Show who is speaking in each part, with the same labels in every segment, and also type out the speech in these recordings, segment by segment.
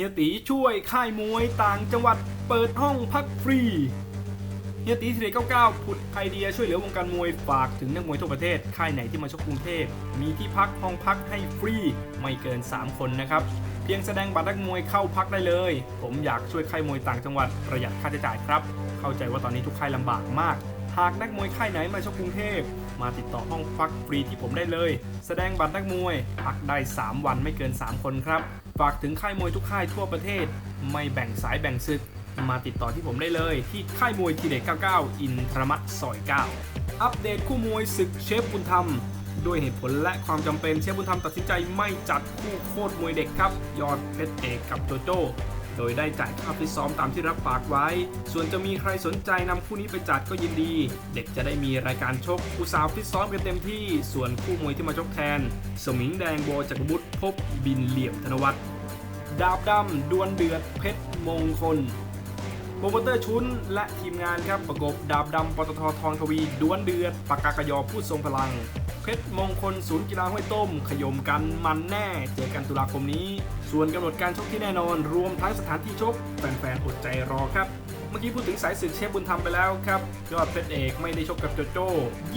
Speaker 1: ฮียตีช่วยค่ายมวยต่างจังหวัดเปิดห้องพักฟรี เฮียตีทีเด็99ผุดไอเดียช่วยเหลือวงการมวยฝากถึงนักมวยทั่วประเทศ ค่ายไหนที่มาชกกรุงเทพ มีที่พักห้องพักให้ฟรีไม่เกิน 3 คนนะครับ เพียงแสดงบัตรนักมวยเข้าพักได้เลย ผมอยากช่วยค่ายมวยต่างจังหวัดประหยัดค่าใช้จ่ายครับ เข้าใจว่าตอนนี้ทุกค่ายลำบากมาก หากนักมวยค่ายไหนมาชกกรุงเทพมาติดต่อห้องพักฟรีที่ผมได้เลย แสดงบัตรนักมวยพักได้ 3 วันไม่เกิน 3 คนครับ ฝากถึงค่ายมวยทุกค่ายทั่วประเทศ ไม่แบ่งสายแบ่งศึก มาติดต่อที่ผมได้เลย ที่ค่ายมวยทีเด็ด99 อินทรมัตซอย 9 อัปเดตคู่มวยศึกเชฟบุญธรรมด้วยเหตุผลและความจำเป็นเชฟบุญธรรมตัดสินใจไม่จัดคู่โคตรมวยเด็กครับ ยอดเพชรเอกกับโจโจ้ โดยได้จ่ายค่าฟิตซ้อมตามที่รับปากไว้ ส่วนจะมีใครสนใจนำคู่นี้ไปจัดก็ยินดี เด็กจะได้มีรายการชกอุตสาห์ฟิตซ้อมกันเต็มที่ ส่วนคู่มวยที่มาชกแทน สมิงแดงโบจักรบุตรพบบินเหลี่ยมธนวัฒน์ดาบดำดวลเดือดเพชรมงคล โปรโมเตอร์ชุนและทีมงานครับประกบดาบดำปตททองทวีดวลเดือดปากกากยอพูดทรงพลัง เพชรมงคลศูนย์กีฬาห้วยต้ม ขยมกันมันแน่ เจอกันตุลาคมนี้ ส่วนกำหนดการชกที่แน่นอน รวมทั้งสถานที่ชก แฟนๆอดใจรอครับเมื่อกี้พูดถึงสายศึกเชฟบุญธรรมไปแล้วครับ ยอดเพชรเอกไม่ได้ชกกับโจโจ้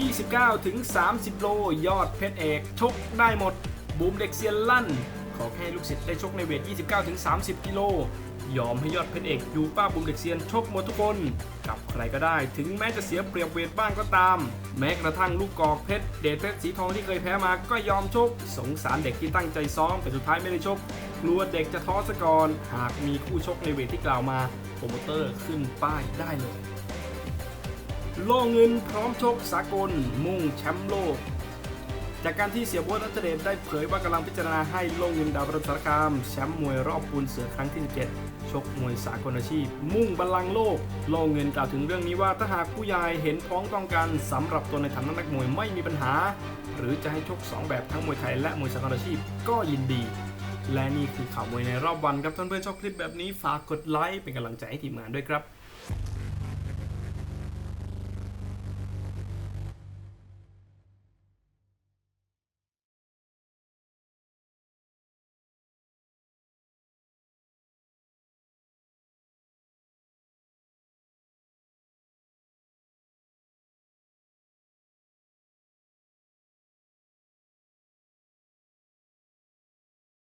Speaker 1: 29 ถึง 30 โล ยอดเพชรเอกชกได้หมด บูมเด็กเซียนลั่น ขอแค่ลูกศิษย์ได้ชกในเวท 29 ถึง 30 กิโล ยอมให้ยอดเพชรเอกยูป้าบุมเด็กเซียนชกหมดทุกคน กับใครก็ได้ ถึงแม้จะเสียเปรียบเวทบ้างก็ตาม แม้กระทั่งลูกกอกเพชรเดชเพชรสีทองที่เคยแพ้มาก็ยอมชก สงสารเด็กที่ตั้งใจซ้อมแต่สุดท้ายไม่ได้ชกกลัวเด็กจะท้อสะก่อนหากมีคู่ชกในเวทที่กล่าวมาโปรโมเตอร์ขึ้นป้ายได้เลย โล่เงินพร้อมชกสากล มุ่งแชมป์โลก จากการที่เสียโบ๊ทนัทเดชได้เผยว่ากำลังพิจารณาให้ล่เงินดาวประสารคามแชมป์มวยรอบปูนเสือครั้งที่ 17 ชกมวยสากลอาชีพ มุ่งบัลลังก์โลกล่เงินกล่าวถึงเรื่องนี้ว่าถ้าหากผู้ใหญ่เห็นพ้องต้องกันสำหรับตัวในฐานะนักมวยไม่มีปัญหา หรือจะให้ชก 2 แบบทั้งมวยไทยและมวยสากลอาชีพก็ยินดี และนี่คือข่าวมวยในรอบวันครับท่านเพื่อนชอบคลิปแบบนี้ฝากกดไลค์เป็นกำลังใจให้ทีมงานด้วยครับ